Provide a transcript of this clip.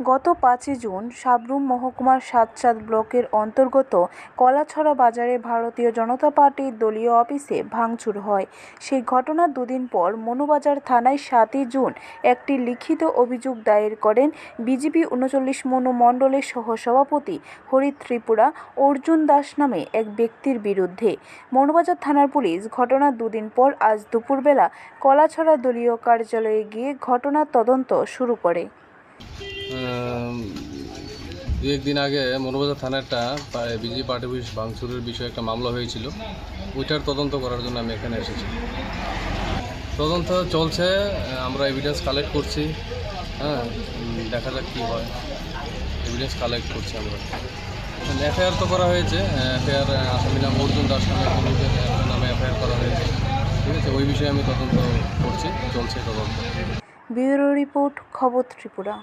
গত পাঁচই জুন সাবরুম মহকুমার সাতচাঁদ ব্লকের অন্তর্গত কলাছড়া বাজারে ভারতীয় জনতা পার্টির দলীয় অফিসে ভাঙচুর হয়। সেই ঘটনার দুদিন পর মনুবাজার থানায় সাতই জুন একটি লিখিত অভিযোগ দায়ের করেন বিজেপি উনচল্লিশ মনু মণ্ডলের সহসভাপতি হরি ত্রিপুরা, অর্জুন দাস নামে এক ব্যক্তির বিরুদ্ধে। মনুবাজার থানার পুলিশ ঘটনার দুদিন পর আজ দুপুরবেলা কলাছড়া দলীয় কার্যালয়ে গিয়ে ঘটনার তদন্ত শুরু করে। দু একদিন আগে মনোবাজার থানায় একটা বিজেপি পার্টি অফিস ভাঙচুরের বিষয়ে একটা মামলা হয়েছিল। ওইটার তদন্ত করার জন্য আমি এখানে এসেছি। তদন্ত চলছে, আমরা এভিডেন্স কালেক্ট করছি। হ্যাঁ দেখা যাক কী হয়। এভিডেন্স কালেক্ট করছি আমরা। এফআইআর তো করা হয়েছে। এফআইআর আসামি নাম অর্জুন দাস নামে এফআইআর করা হয়েছে। ঠিক আছে, ওই বিষয়ে আমি তদন্ত করছি, চলছে তদন্ত। ব্যুরো রিপোর্ট, খবর ত্রিপুরা।